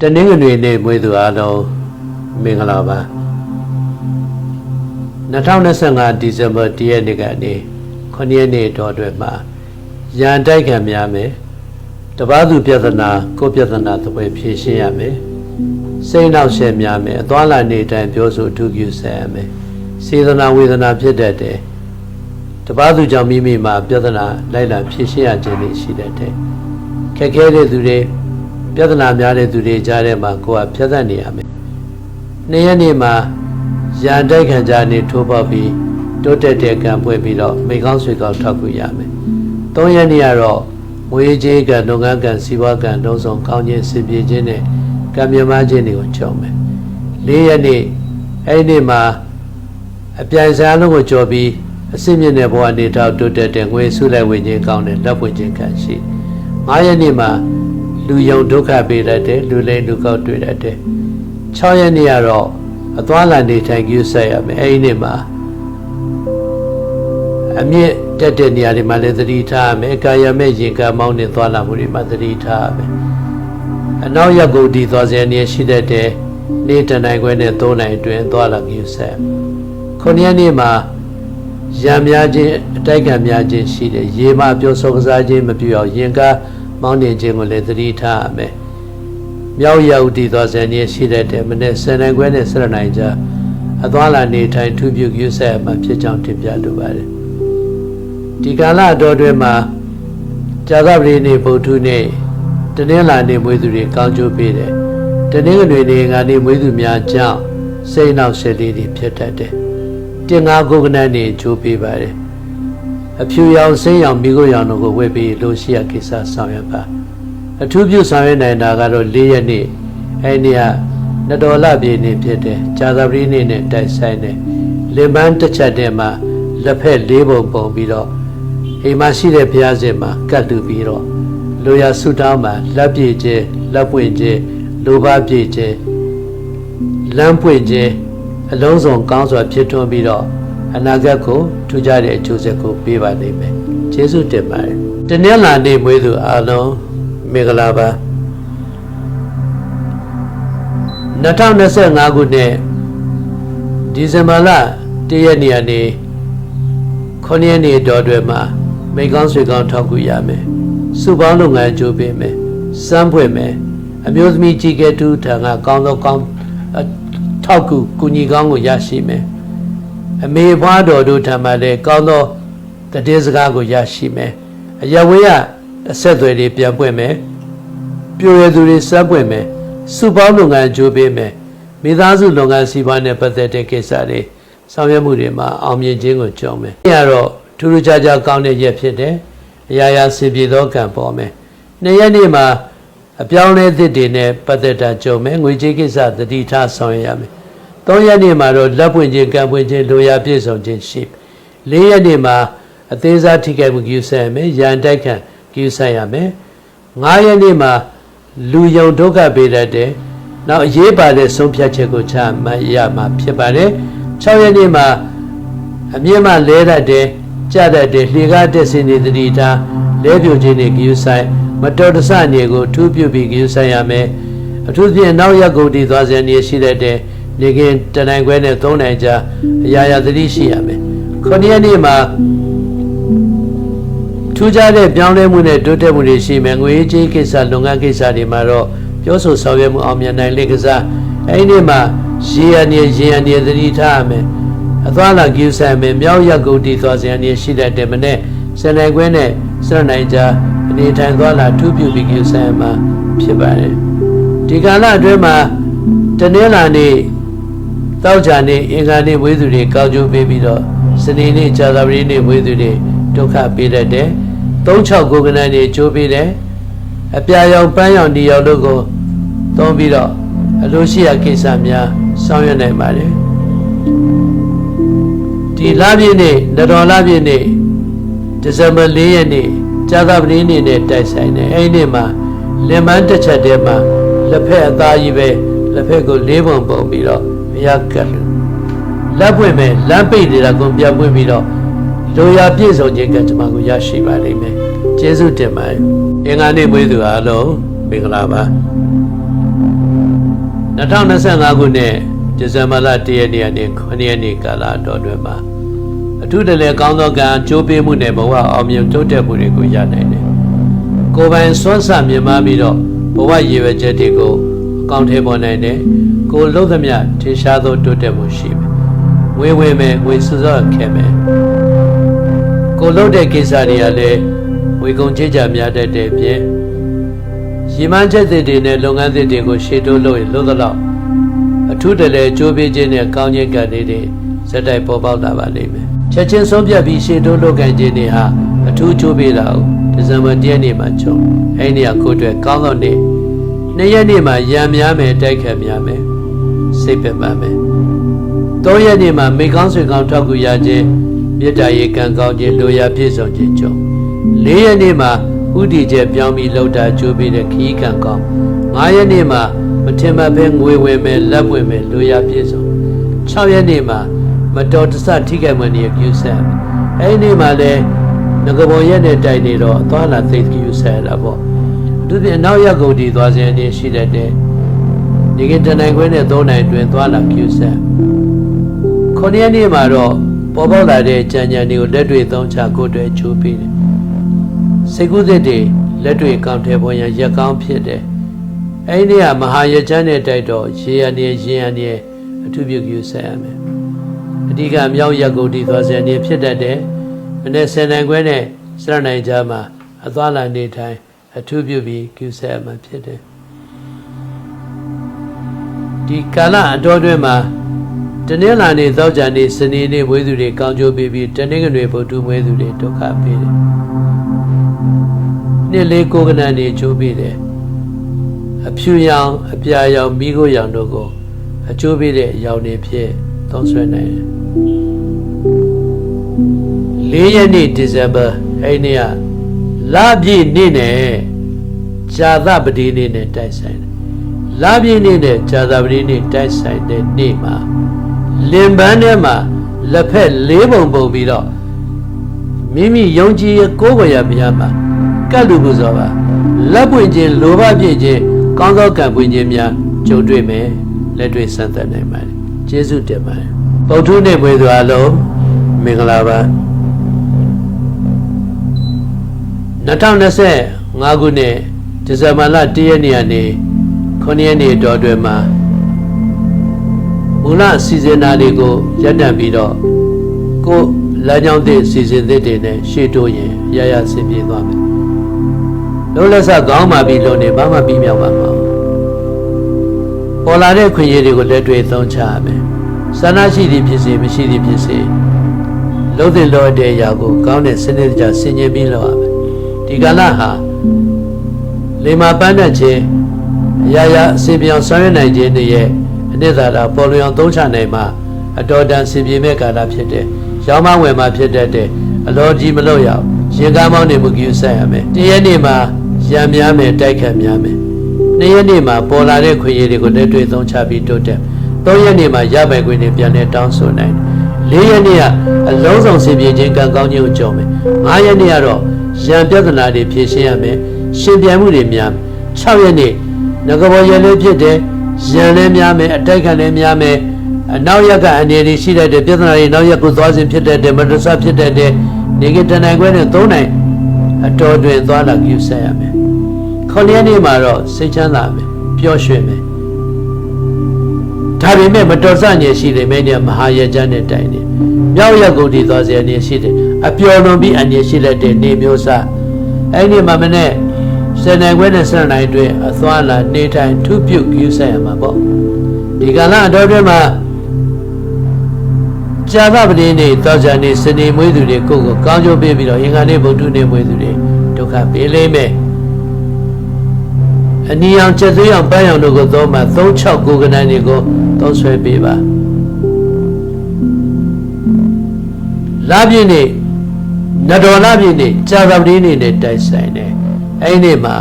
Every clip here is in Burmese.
တနင်္ဂနွေနေ့မွေးသူအားလုံးမင်္ဂလာပါ2025ဒီဇင်ဘာ1ရက်နေ့ကနေ9ရက်နေ့တော်အတွက်မှာရန်တိုက်ခံများမယ်တပားသူပြဿနာကိုယ်ပြဿနာသပွဲဖြေရှင်းရမယ်စိတ်နှောက်ယှက်များမယ်အသွားလာနေတိုင်းပြောဆိုထုပြုဆက်ရမယ်စေတနာဝေဒနာဖြစ်တတ်တယ်တပားသူကြောင့်မိမိမှာပြဿနာလိုက်လာဖြေရှင်းရခြင်းတွေရှိတတ်တယ်ခက်ခဲတဲ့သူတွေ ပြဿနာများတဲ့သူတွေကြားထဲမှာကိုယ်ကဖြတ်သတ်နေရမယ်နေ့ရက်နေ့မှာရန်တိုက်ခံကြနေထိုးပေါက်ပြီးတိုးတက်တဲ့ကံပွဲပြီးတော့မိကောင်းဆွေကောင်းထောက်ကူရမယ်။၃ရက်နေ့ကတော့ငွေကြေးကံလုပ်ငန်းကံစီးပွားကံတုံးဆောင်ကောင်းခြင်းစင်ပြေခြင်းနဲ့ကံမြမခြင်းတွေကိုကြောက်မယ်။၄ရက်နေ့အဲ့ဒီနေ့မှာအပြိုင်စားလုံးကိုကြော်ပြီးအစစ်မြင့်တဲ့ဘဝနေထောက်တိုးတက်တဲ့ငွေဆုလိုက်ဝင်ခြင်းကောင်းတဲ့လက်ပွင့်ခြင်းကံရှိ။၅ရက်နေ့မှာ လူယုံဒုက္ခပေးတတ်တယ်လူလိမ်လူကောက်တွေ့တတ်တယ်။၆ရက်နေ့ကတော့အသွားလာနေထိုင်ကြည့်ဆက်ရမယ်အဲ့ဒီနေ့မှာအမြင့်တက်တဲ့နေရာတွေမှာလည်းသတိထားရမယ်ကာယမဲ့ရင်ကမောင်းနေသွားလာမှုတွေမှာသတိထားရမယ်အနောက်ရက်ကိုဒီသွားစေနေရှိတတ်တဲ့နေ့တနိုင်ခွဲနဲ့၃နိုင်အတွင်းသွားလာကြည့်ဆက်ခုနှစ်ရက်နေ့မှာရံများခြင်းအတိုက်ခံများခြင်းရှိတယ်ရေမပြောဆိုကစားခြင်းမပြုအောင်ရင်က မောင်းနေခြင်းကိုလည်းသတိထားရမယ်မြောက်ရောက်တည်သောဇန်ကြီးရှိတဲ့တဲ့မနေ့ဆယ်နိုင်ခွဲနဲ့ဆယ်နိုင်ကြအသွားလာနေထိုင်ထူးပြုယူဆက်မှဖြစ်ကြောင်းတင်ပြလိုပါတယ်ဒီကာလအတော်တွင်မှာဇာသပတိနေဗုဒ္ဓနေ့တနင်္လာနေ့မွေးသူတွေကောင်းကျိုးပေးတယ်တနင်္ဂနွေနေ့ကနေမွေးသူများကြောင့်စိတ်နောက်ဆက်လေးတွေဖြစ်တတ်တယ်တင်ငါကုက္ကနနေကျိုးပေးပါတယ် အဖြူရောင်ဆင်းရောင်မိခိုးရောင်တို့ကိုဝတ်ပြီးလို့ရှိရကိစ္စဆောင်ရွက်ပါအထူးပြုဆောင်ရွက်နိုင်တာကတော့၄ရက်နေ့အဲ့ဒီကနတော်လပြည့်နေ့ဖြစ်တယ်ဇာသပတိနေ့နဲ့တိုက်ဆိုင်တယ်လင်ပန်းတစ်ချက်တည်းမှာလက်ဖက်၄ပုံပုံပြီးတော့အိမ်မှာရှိတဲ့ဘုရားရှင်မှာကတ်တူပြီးတော့လူရဆုတောင်းမှာလက်ပြည့်ခြင်းလက်ပွင့်ခြင်းလိုဘပြည့်ခြင်းလမ်းပွင့်ခြင်းအလုံးစုံကောင်းစွာဖြစ်ထွန်းပြီးတော့ အနာဂတ်ကိုထူးခြားတဲ့အကျိုးဆက်ကိုပေးပါလိမ့်မယ်ကျေးဇူးတင်ပါတယ်တနင်္လာနေ့မွေးသူအားလုံးမင်္ဂလာပါ2025ခုနှစ်ဒီဇင်ဘာလ1ရက်နေ့ကနေ9ရက်နေ့တော်တွင်မှာမိကောင်းဆွေကောင်းထောက်ကူရမယ်စုပေါင်းလုပ်ငန်းကြိုးပေးမယ်စမ်းဖွင့်မယ်အမျိုးသမီးကြီးကဲတူထံကကောင်းသောကောင်းထောက်ကူကုညီကောင်းကိုရရှိမယ် အမေဘွားတော်တို့ထံမှလည်းကောင်းသောတည်စကားကိုရရှိမယ်အယဝေးရအဆက်အသွယ်တွေပြန်ပွင့်မယ်ပြိုရသူတွေစပ်ပွင့်မယ်စုပေါင်းလုပ်ငန်းကြိုးပေးမယ်မိသားစုလုပ်ငန်းစီးပွားနဲ့ပတ်သက်တဲ့ကိစ္စတွေဆောင်ရွက်မှုတွေမှာအောင်မြင်ခြင်းကိုကြောင်းမယ်။အဲကတော့ထူးထူးခြားခြားကောင်းတဲ့ရက်ဖြစ်တယ်။အရာရာစင်ပြေသောကံပေါ်မယ်။နှစ်ရက်နေ့မှာအပြောင်းလဲသစ်တွေနဲ့ပတ်သက်တာကြုံမယ်။ငွေကြေးကိစ္စသတိထားဆောင်ရွက်ရမယ်။ သုံးရက်နေ့မှာတော့လက်ပွင့်ခြင်းကံပွင့်ခြင်းလိုရာပြည့်စုံခြင်းရှိ။လေးရက်နေ့မှာအသေးစားထိခိုက်မှုကိစ္စရမယ်။ရန်တိုက်ခံကိစ္စရမယ်။ငါးရက်နေ့မှာလူယုံဒုက္ခပေးတတ်တယ်။နောက်အရေးပါတဲ့ဆုံးဖြတ်ချက်ကိုချမှတ်ရမှာဖြစ်ပါတယ်။6ရက်နေ့မှာအမြင့်မှလဲတတ်တယ်၊ကြတတ်တယ်၊လှေကားတက်စင်နေတတိထားလဲပြိုခြင်းနဲ့ဂယုဆိုင်မတော်တဆနေကိုထူးပြုပြီးဂယုဆိုင်ရမယ်။အထူးဖြင့်နောက်ရက်ကုန်တည်သွားစနေရှိတတ်တယ်။ နေကင်တနိုင်ခွဲနဲ့၃နိုင်ကြာအရာရာသတိရှိရမယ်။9ရက်နေ့မှာထူးခြားတဲ့ပြောင်းလဲမှုနဲ့တိုးတက်မှုတွေရှိမယ်ငွေကြေးကိစ္စလုပ်ငန်းကိစ္စတွေမှာတော့ပြောဆိုဆောင်ရွက်မှုအောင်မြင်နိုင်လေကစားအဲ့ဒီမှာရေရနေရေရနေသတိထားရမယ်အသွားလာကြည့်ဆိုင်မယ်မြောက်ရက်ကုတ်တီသွားစရာနေရှိတဲ့တဲ့မနဲ့စနေခွင်းနဲ့စရနိုင်ကြအနေထိုင်သွားလာထူးပြုပြီးကြည့်ဆိုင်မှာဖြစ်ပါတယ်ဒီကာလအတွင်းမှာတနင်္လာနေ့ တောက်ကြနေ့အင်္ဂါနေ့ဝေးသူတွေကောက်ကျိုးပေးပြီးတော့စနေနေ့ဇာတာပတိနေ့ဝေးသူတွေဒုက္ခပေးတတ်တယ်36ကိုကနန်တွေချိုးပေးတယ်အပြာရောင်ပန်းရောင်ဒီရောင်တို့ကိုသုံးပြီးတော့အလိုရှိရာကိစ္စများဆောင်ရွက်နိုင်ပါတယ်ဒီလပြည့်နေ့နတော်လပြည့်နေ့ဒီဇင်ဘာ4ရက်နေ့ဇာသပတိနေ့နဲ့တိုက်ဆိုင်တယ်အဲ့ဒီနေ့မှာလင်မန်းတစ်ချက်တည်းမှာလက်ဖက်အသားကြီးပဲလက်ဖက်ကိုလေးပုံပုံပြီးတော့ ဘုရားကတ်လို့လက်ပွင့်မဲ့လမ်းပိတ်နေတာကိုပြန်ပွင့်ပြီးတော့လိုရာပြည့်စုံခြင်းကကျွန်မကိုရရှိပါလိမ့်မယ်ကျေးဇူးတင်ပါတယ်အင်္ဂါနေ့မွေးသူအားလုံးမင်္ဂလာပါ2025ခုနှစ်ဒီဇင်ဘာလ1ရက်နေ့ကနေ9ရက်နေ့ကာလတော်တွင်မှာအထူးတလဲကောင်းသောကံကြိုးပေးမှုနဲ့ဘဝအောင်မြင်တိုးတက်မှုတွေကိုရနိုင်တယ်။ကိုယ်ပိုင်စွမ်းဆမြင်မပြီးတော့ဘဝရည်ရွယ်ချက်တွေကိုအကောင့်ထဲပေါ်နိုင်တယ်။ ကိုယ်လုံးသမျှထင်ရှားသောတိုးတက်မှုရှိမယ်။ဝေဝေမယ်ဝေစွစောခဲ့မယ်။ကိုယ်လုံးတဲ့ကိစ္စတွေကလည်းဝေကုံချစ်ကြများတတ်တဲ့ပြင်ရီမန်းချက်တွေနဲ့လုပ်ငန်းတွေကိုရှေ့တိုးလို့ရလို့သလောက်အထူးတလဲကြိုးပေးခြင်းနဲ့ကောင်းခြင်းကံတွေတွေစက်တိုက်ပေါ်ပေါက်လာပါလိမ့်မယ်ချက်ချင်းဆုံးဖြတ်ပြီးရှေ့တိုးလုပ်ကံခြင်းတွေဟာအထူးကြိုးပေးတာကိုဒီဇင်ဘာ10ရက်နေ့မှာချုံအဲ့ဒီကကိုယ်အတွက်ကောင်းသောနေ့နေ့ရက်နေ့မှာရံများမယ်တိုက်ခတ်များမယ် စိတ်ပင်ပန်းမယ်၃ရက်နေ့မှာမိကောင်းဆွေကောင်းထောက်ကူရခြင်းမေတ္တာရေကံကောင်းခြင်းလိုရာပြည့်စုံခြင်းချုံ၄ရက်နေ့မှာဥတီကျပြောင်းပြီးလှုပ်တာကြိုးပေးတဲ့ခီးကံကောင်း၅ရက်နေ့မှာမထင်မှတ်ပဲငွေဝင်မယ်လက်ဝင်မယ်လိုရာပြည့်စုံ6ရက်နေ့မှာမတော်တဆထိခိုက်မှနေပြုဆက်အဲ့ဒီနေ့မှာလဲငကဘောရက်နဲ့တိုင်နေတော့သွားလာသိပြုဆက်တာပေါ့သူပြင်နောက်ရက်ကုန်ဒီသွားစဉ်အနေရှိတတ်တယ် ဒီကတနိုင်ခွဲနဲ့၃နိုင်တွင်သွားလာပြုဆက်ခုနှစ်ရက်နေ့မှာတော့ပေါ်ပေါက်လာတဲ့ကြံကြံတွေကိုလက်တွေသုံးချကိုယ်တွေချိုးပြီးတယ်စိတ်ကူးစစ်တွေလက်တွေကောင်းထဲပေါ်ရန်ရက်ကောင်းဖြစ်တယ်အဲ့ဒီကမဟာရချမ်းနဲ့တိုက်တော့ရေရနေရေရနေအထုပြုပြုဆက်ရမယ်အဓိကမြောက်ရက်ကိုဒီသွားစံနေဖြစ်တတ်တယ်မနေ့ဆယ်နိုင်ခွဲနဲ့စရနိုင်ကြမှာအသွားလာနေထိုင်အထုပြုပြီးပြုဆက်ရမှာဖြစ်တယ် ဒီကာလအတော်တွင်မှာတနင်္လာနေ့သောကြာနေ့စနေနေ့မွေးသူတွေကောင်းကျိုးပေးပြီးတနင်္ဂနွေဗုဒ္ဓမွေးသူတွေဒုက္ခပေးတယ်နေ့လေးကိုကနန်နေချိုးပေးတယ်အဖြူရောင်အပြာရောင်မိခိုးရောင်တို့ကိုအကျိုးပေးတဲ့အရောင်တွေဖြစ်သုံးဆွဲနိုင်တယ်၄ရက်နေ့ဒီဇင်ဘာအဲ့နေ့ကလပြည့်နေ့နဲ့ဇာသပတိနေ့နဲ့တိုက်ဆိုင်တယ် လပြည့်နေ့နဲ့ဇာသပတိနေ့တိုက်ဆိုင်တဲ့နေ့မှာလင်ပန်းထဲမှာလက်ဖက်လေးပုံပုံပြီးတော့မိမိယုံကြည်ရကိုးကွယ်ရမြတ်မှာကတ်လူပူဇော်ပါလက်ပွင့်ခြင်းလိုဘပြည့်ခြင်းကောင်းသောကံပွင့်ခြင်းများကြုံတွေ့မယ်လက်တွေ့ဆန်းသက်နိုင်ပါတယ်ကျေးဇူးတင်ပါတယ်ပုထုနေ့မွေးသူအလုံးမင်္ဂလာပါ2025ခုနှစ်ဒီဇင်ဘာလ1ရက်နေ့ကနေ 9ရက်နေ့တော်တွင်မှာမူလစီစဉ်တာတွေကိုရပ်တန့်ပြီးတော့ကိုလမ်းကြောင်းသစ်စီစဉ်သစ်တွေနဲ့ရှေ့တိုးရင်ရရဆင်ပြေသွားမယ်လုံးလက်ဆက်ကောင်းမှပြီးလို့နေဘာမှပြီးမြောက်မှာမဟုတ်ပေါ်လာတဲ့ခွင့်ရည်တွေကိုလက်တွေ့သုံးချရမယ်ဆန္ဒရှိသည်ဖြစ်စေမရှိသည်ဖြစ်စေလုံးတဲ့လောတဲ့အရာကိုကောင်းတဲ့စနစ်တကျဆင်ခြင်ပြီးလုပ်ရမယ်ဒီကာလဟာလေမာပန်းတတ်ခြင်း အရာရာအစဉ်ပြောင်းဆောင်ရွက်နိုင်ခြင်းတွေရဲ့အနှစ်သာရပေါ်လွင်အောင်သုံးချနိုင်မှာအတော်တန်ဆင်ပြေမဲ့ကာလဖြစ်တဲ့ရောင်းမဝယ်မှာဖြစ်တတ်တဲ့အလောကြီးမလို့ရအောင်ရင်ကားမောင်းနေမှုကြည့်ဆက်ရမယ်တရက်နေ့မှာရံများမယ်တိုက်ခတ်များမယ်နှစ်ရက်နေ့မှာပေါ်လာတဲ့ခွင့်ရည်တွေကိုလက်တွေ့သုံးချပြီးတိုးတက်သုံးရက်နေ့မှာရပိုင်ခွင့်တွေပြန်လည်တောင်းဆိုနိုင်တယ်လေးရက်နေ့ကအလုံးစုံဆင်ပြေခြင်းကံကောင်းခြင်းကိုကြုံမယ်ငါးရက်နေ့ကတော့ရံပြဿနာတွေဖြေရှင်းရမယ်ရှင်ပြန်မှုတွေများမယ်6ရက်နေ့ ငကဘောရန်လေးဖြစ်တယ်ရန်လည်းများမယ်အတိုက်ခံလည်းများမယ်အနောက်ရက်ကနေနေရှိတတ်တဲ့ပြဿနာတွေနောက်ရက်ကိုသွားစဉ်ဖြစ်တတ်တယ်မတဆဖြစ်တတ်တယ်နေကတန်နိုင်ခွဲနဲ့သုံးနိုင်အတော်တွင်သွားလာကြည့်ဆက်ရမယ်ခေါလျက်နေ့မှာတော့စိတ်ချမ်းသာမယ်ပျော်ရွှင်မယ်ဒါပေမဲ့မတော်ဆညေရှိတယ်မင်းကမဟာရကြနဲ့တိုင်တယ်။မြောက်ရကုတ်တီသွားစရာနေရှိတယ်။အပျော်လွန်ပြီးအနေရှိလက်တဲ့နေမျိုးစား။အဲ့ဒီမှာမနဲ့ စနေနိုင်ခွဲနဲ့စနေနိုင်တွင်အသွားလာနေထိုင်ထုပြုတ်ယူဆက်ရမှာပေါ့ဒီကလာအတော်တွင်မှာဇာသပတိနေ့တောဇာနေ့စနေမွေးသူတွေကိုကိုကောင်းကျိုးပေးပြီးတော့အင်္ဂါနေ့ဗုဒ္ဓနေ့မွေးသူတွေဒုက္ခပေးလိမ့်မယ်အနီအောင်ချက်သွေးအောင်ပန်းအောင်တို့ကိုသုံးမှ36ကိုကနန်းတွေကိုသုံးဆွဲပေးပါလာပြည့်နေ့နတော်လာပြည့်နေ့ဇာသပတိနေ့နဲ့တိုက်ဆိုင်တယ် အဲ့ဒီနေ့မှာ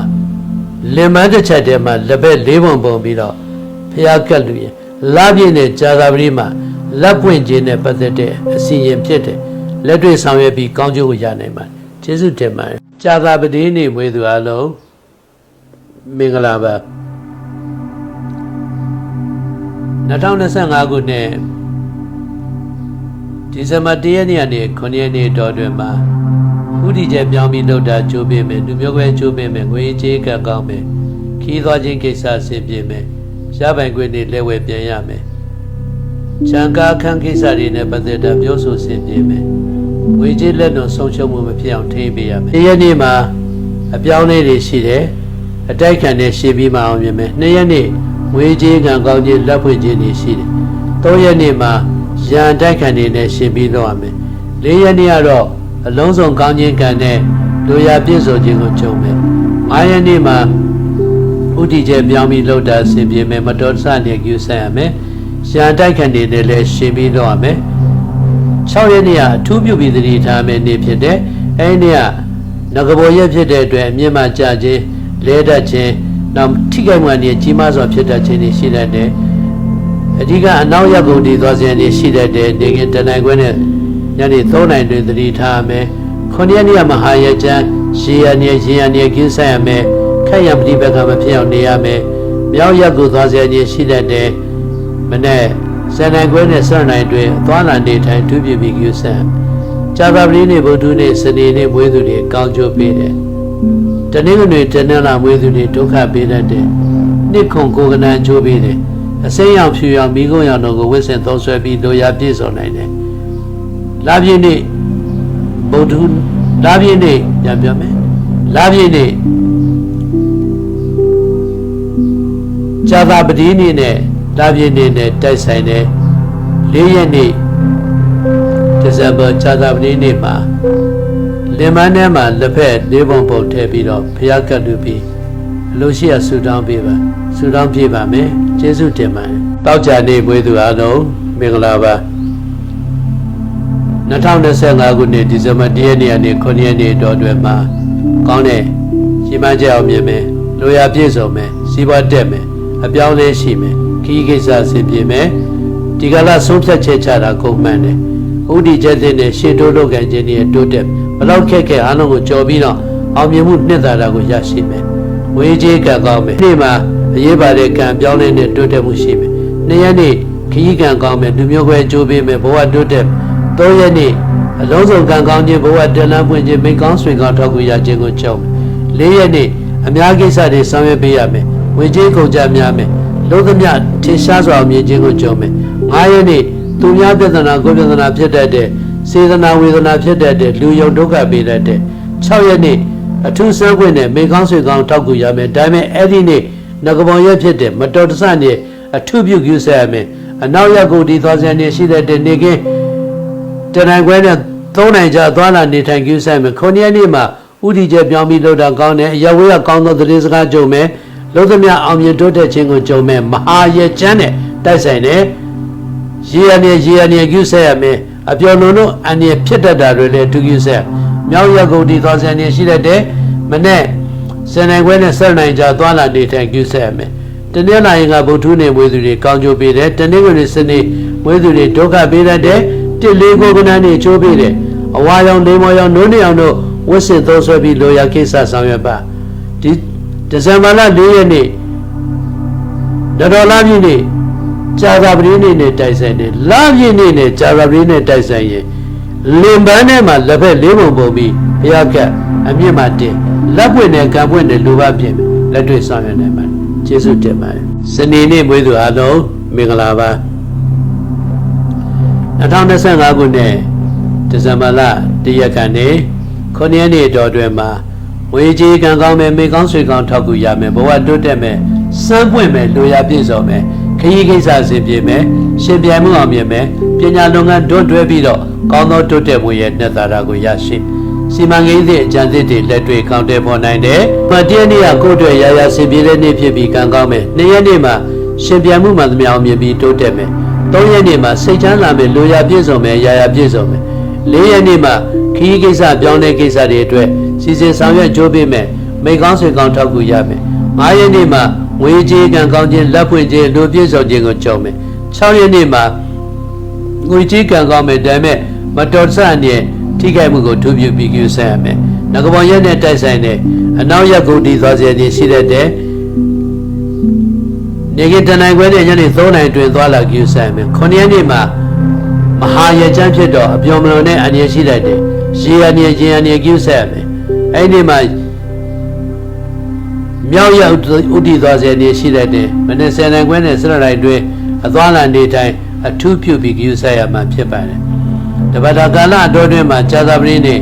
လင်မန်းတစ်ချက်တည်းမှာလက်ဘက်၄ပုံပုံပြီးတော့ဖျားကက်လူရင်လာပြည့်နေ့ဇာသပတိမှာလက်ပွင့်ခြင်းနဲ့ပတ်သက်တဲ့အစီရင်ဖြစ်တယ်လက်တွေ့ဆောင်ရွက်ပြီးကောင်းကျိုးကိုရနိုင်ပါတယ်ကျေးဇူးတင်ပါတယ်ကြာသာပတိနေ့မွေးသူအလုံးမင်္ဂလာပါ2025ခုနှစ်ဒီဇင်ဘာ1ရက်နေ့ကနေ9ရက်နေ့တော်တွင်မှာ ဥတီကျပြောင်းပြီးလုပ်တာကျိုးပေးမယ်လူမျိုးခွဲကျိုးပေးမယ်ငွေကြေးကပ်ကောင်းမယ်ခီးသွားခြင်းကိစ္စဆင်ပြေမယ်ရပိုင်ခွင့်တွေလက်ဝဲပြန်ရမယ်ချန်ကာခန်းကိစ္စတွေနဲ့ပတ်သက်တာပြောဆိုဆင်ပြေမယ်ငွေကြေးလက်တော်ဆုံးရှုံးမှုမဖြစ်အောင်ထိန်းပေးရမယ်1ရက်နေ့မှာအပြောင်းအလဲတွေရှိတယ်အတိုက်ခံနဲ့ရှေ့ပြီးမှအောင်မြင်မယ်2ရက်နေ့ငွေကြေးကံကောင်းခြင်းလက်ဖွင့်ခြင်းတွေရှိတယ်3ရက်နေ့မှာရန်တိုက်ခံတွေနဲ့ရှင်းပြီးတော့ရမယ်4ရက်နေ့ကတော့ အလုံးစုံကောင်းခြင်းကံနဲ့လူရပြည့်စုံခြင်းကိုကြုံမယ်5ရက်နေ့မှာဥတီကျပြောင်းပြီးလှုပ်တာဆင်ပြေမယ်မတော်တဆနဲ့ကျူဆိုင်ရမယ်ရန်တိုက်ခံတွေနဲ့လည်းရှင်းပြီးတော့ရမယ်6ရက်နေ့ကအထူးပြုပြီးသတိထားမယ်နေ့ဖြစ်တဲ့အဲဒီနေ့ကငကဘောရက်ဖြစ်တဲ့အတွက်အမြင့်မှကြခြင်းလဲတတ်ခြင်းနောက်ထိခိုက်မှုအနေနဲ့ကြီးမားစွာဖြစ်တတ်ခြင်းတွေရှိတတ်တယ်အဓိကအနောက်ရက်ကုန်တည်သွားခြင်းတွေရှိတတ်တယ်နေကင်တနိုင်ခွဲနဲ့ ညနေ3နိုင်တွင်သတိထားရမယ်9ရက်နေ့ကမဟာရကျမ်းရေရနေရေရနေကင်းဆိုင်ရမယ်ခက်ရပฏิဘကမဖြစ်အောင်နေရမယ်မြောက်ရက်ကိုသွားခြင်းတွေရှိတတ်တယ်မနေ့စံနိုင်ခွဲနဲ့စံနိုင်တွင်သွားလာနေထိုင်ထူးပြပြီးကျူးဆန်ကြာသပတေးနေ့ဗုဒ္ဓနေ့စနေနေ့မွေးသူတွေကောင်းကျိုးပေးတယ်တနေ့ကနေ့တနေ့လာမွေးသူတွေဒုက္ခပေးတတ်တယ်နှစ်ခုကိုယ်ကနန်ကျိုးပေးတယ်အစိမ်းရောင်ဖြူရောင်မိကုံးရောင်တို့ကိုဝစ်ဆင်သုံးဆွဲပြီးလိုရာပြည့်စုံနိုင်တယ် လာပြည့်နေ့ဗုဒ္ဓလာပြည့်နေ့ပြန်ပြောမယ်လာပြည့်နေ့ကြာသပတေးနေ့နဲ့လာပြည့်နေ့နဲ့တိုက်ဆိုင်တယ်၄ရက်နေ့ဒီဇင်ဘာကြာသပတေးနေ့မှာလင်မန်းထဲမှာလက်ဖက်လေးပုံပုံထည့်ပြီးတော့ဖျားကတ်လူပြီးအလို့ရှိရဆူတောင်းပေးပါဆူတောင်းပြေးပါမယ်ကျေးဇူးတင်ပါတယ်တောက်ကြနေမွေးသူအားလုံးမင်္ဂလာပါ 2025ခုနှစ်ဒီဇင်ဘာ1ရက်နေ့ကနေ9ရက်နေ့တော်တွင်မှာကောင်းတဲ့ရှိမှကြအောင်မြင်မယ်လိုရာပြည့်စုံမယ်စီးပွားတက်မယ်အပြောင်းလဲရှိမယ်ခီးကိစ္စဆင်ပြေမယ်ဒီကလာဆုံးဖြတ်ချက်ချတာကုန်မှန်တယ်ဥတီချက်တဲ့နဲ့ရှေ့တိုးလုပ်ကန်ခြင်းတွေတိုးတက်ဘလောက်ခက်ခဲအားလုံးကိုကြော်ပြီးတော့အောင်မြင်မှုနှစ်သာရကိုရရှိမယ်ဝေးကြီးကကောင်းမယ်ဒီမှာအရေးပါတဲ့ကံပြောင်းလဲတဲ့တိုးတက်မှုရှိမယ်နှစ်ရက်နေ့ခီးကံကောင်းမယ်လူမျိုးခွဲကြိုးပေးမယ်ဘဝတိုးတက် သုံးရက်နေ့အလုံးစုံကံကောင်းခြင်းဘဝတန်လန်းပွင့်ခြင်းမိကောင်းဆွေကောင်းထောက်ကူရခြင်းကိုကြောက်မယ်လေးရက်နေ့အများကိစ္စတွေဆောင်ရွက်ပေးရမယ်ဝေကြီးကုန်ကြများမယ်လုံးသမျှထင်ရှားစွာမြင်ခြင်းကိုကြောက်မယ်ငါးရက်နေ့သူများပြဿနာကိုယ်ပြဿနာဖြစ်တတ်တဲ့စေတနာဝေဒနာဖြစ်တတ်တဲ့လူယုံဒုက္ခပေးတတ်တဲ့6ရက်နေ့အထူးဆန်းခွင့်နဲ့မိကောင်းဆွေကောင်းထောက်ကူရမယ်ဒါပေမဲ့အဲ့ဒီနေ့ငကပုံရက်ဖြစ်တဲ့မတော်တဆနဲ့အထုပြုပြုဆက်ရမယ်အနောက်ရက်ကိုဒီသွားစံနေရှိတဲ့နေကင်း တနင်္ဂနွေနဲ့သုံးနိုင်ကြသွားလာနေထိုင်ပြုဆက်မယ်ခုနှစ်ရက်နေ့မှာဥတီကျပြောင်းပြီးလို့တာကောင်းတယ်အရဝေးကကောင်းသောသတင်းစကားကြုံမယ်လုံးသမျှအောင်မြင်တိုးတက်ခြင်းကိုကြုံမယ်မဟာရဲ့ချမ်းနဲ့တိုက်ဆိုင်တယ်ရေရနေရေရနေပြုဆက်ရမယ်အပြော်လုံးတို့အန်ရဖြစ်တတ်တာတွေလည်းသူပြုဆက်မြောက်ရက်ကိုဒီသွားစံနေရှိတဲ့မနဲ့စံနိုင်ခွဲနဲ့ဆက်နိုင်ကြသွားလာနေထိုင်ပြုဆက်ရမယ်တနေ့လာရင်ကဗုဒ္ဓနေမွေးသူတွေကောင်းကျိုးပေးတယ်တနေ့ကနေ့စနေမွေးသူတွေဒုက္ခပေးတတ်တယ် တစ်လေးကိုကနန်းနေချိုးပေးတယ်အဝါရောင်လေးမော်ရောင်နိုးနေအောင်တို့ဝစ်စစ်သုံးဆွဲပြီးလိုရာကိစ္စဆောင်ရွက်ပါဒီဒီဇင်ဘာလ၄ရက်နေ့တော်တော်လာပြည့်နေ့ကြာသာပတိနေ့နဲ့တိုက်ဆိုင်တယ်လာပြည့်နေ့နဲ့ကြာသာပတိနေ့တိုက်ဆိုင်ရင်လင်ပန်းထဲမှာလက်ဖက်လေးပုံပုံပြီးဘုရားကအမြင့်မှတင်လက်ပွင့်နဲ့ကံပွင့်နဲ့လူပါပြင်လက်တွေ့ဆောင်ရွက်နိုင်ပါတယ်ကျေးဇူးတင်ပါတယ်စနေနေ့မွေးသူအားလုံးမင်္ဂလာပါ 2025ခုနှစ်ဒီဇင်ဘာလ1ရက်ကနေ9ရက်နေ့တော်တွင်မှာဝေကြီးကံကောင်းမယ်မိကောင်းဆွေကောင်းထောက်ကူရမယ်ဘဝတိုးတက်မယ်စမ်းပွင့်မယ်လူရပြည့်စုံမယ်ခရီးကိစ္စစင်ပြေမယ်ရှင်ပြိုင်မှုအောင်မြင်မယ်ပညာလုပ်ငန်းတွန်းတွဲပြီးတော့ကောင်းသောတိုးတက်မှုရဲ့နှစ်သာရကိုရရှိစီမံကိန်းသည့်အကြံသစ်တွေလက်တွေ့ကောင်းတဲ့ပေါ်နိုင်တယ်။မတည့်နေ့ကကိုယ့်အတွက်ရာရာစင်ပြေတဲ့နေ့ဖြစ်ပြီးကံကောင်းမယ်။နှစ်ရက်နေ့မှာရှင်ပြိုင်မှုမှသမျှအောင်မြင်ပြီးတိုးတက်မယ်။ သုံးရက်နေ့မှာစိတ်ချမ်းသာမယ်လူရပြည့်စုံမယ်ရာရာပြည့်စုံမယ်။လေးရက်နေ့မှာခရီးကိစ္စပြောင်းတဲ့ကိစ္စတွေအတွက်စီစဉ်ဆောင်ရွက်ကြိုးပေးမယ်မိကောင်းဆွေကောင်းထောက်ကူရမယ်။၅ရက်နေ့မှာငွေကြေးကံကောင်းခြင်းလက်ဖွင့်ခြင်းလူပြည့်စုံခြင်းကိုကြုံမယ်။၆ရက်နေ့မှာငွေကြေးကံကောင်းမယ်ဒါပေမဲ့မတော်ဆန်တဲ့ထိခိုက်မှုကိုထူးပြပြီးကျူဆန်ရမယ်။ငကပောင်ရက်နဲ့တိုက်ဆိုင်တဲ့အနောက်ရက်ကိုတည်သွားစေခြင်းရှိတတ်တဲ့ နေကင်တနင်္ဂနွေနဲ့ညနေ3နာရီတွင်သွားလာကြည့်ဆိုင်မယ်9ရက်နေ့မှာမဟာရကြမ်းဖြစ်တော့အပြောမလွန်နဲ့အနေရှိလိုက်တယ်ရေအနေချင်းအနေကြည့်ဆိုင်မယ်အဲ့ဒီမှာမြောက်ရောက်ဥတီသွားစေနေရှိလိုက်တယ်မနေ့10နိုင်ခွဲနဲ့ဆက်လိုက်တွင်အသွားလာနေတိုင်းအထူးပြုပြီးကြည့်ဆိုင်ရမှာဖြစ်ပါတယ်တပတ်တာကာလအတော်တွင်မှာဇာသာပရိနဲ့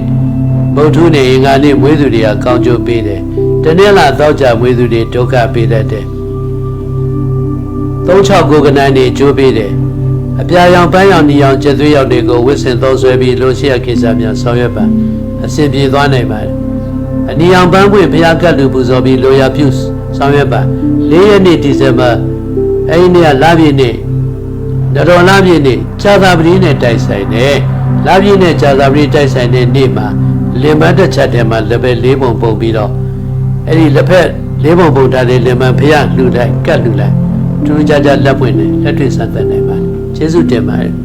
ဗုဒ္ဓနေအင်္ဂါနေ့မွေးသူတွေကကောင်းကျိုးပေးတယ်တနေ့လာတော့ကြမွေးသူတွေဒုက္ခပေးတတ်တယ် 36ကနန်းနေကျိုးပေးတယ်အပြာရောင်ပန်းရောင်နီရောင်ကျက်သွေးရောင်တွေကိုဝစ်စင်သုံးဆွဲပြီးလိုရှိရကိစ္စများဆောင်ရွက်ပါအစဉ်ပြေသွားနိုင်ပါတယ်အနီရောင်ပန်းပွင့်ဘုရားကတ်လူပူဇော်ပြီးလိုရာပြုဆောင်ရွက်ပါ၄ရက်နေ့ဒီဇင်ဘာအဲဒီနေ့ကလပြည့်နေ့နတော်လပြည့်နေ့ဇာသာပတိနဲ့တိုက်ဆိုင်တယ်လပြည့်နဲ့ဇာသာပတိတိုက်ဆိုင်တဲ့နေ့မှာလင်မတ်တစ်ချက်ထဲမှာလက်ပဲ၄ပုံပုံပြီးတော့အဲ့ဒီလက်ဖက်၄ပုံပုံထားတဲ့လင်မန်ဘုရားလှူလိုက်ကတ်လှူလိုက် ထူးခြားခြားလက်ပွင့်နဲ့လက်တွေ့ဆက်သက်နိုင်ပါတယ်ကျေးဇူးတင်ပါတယ်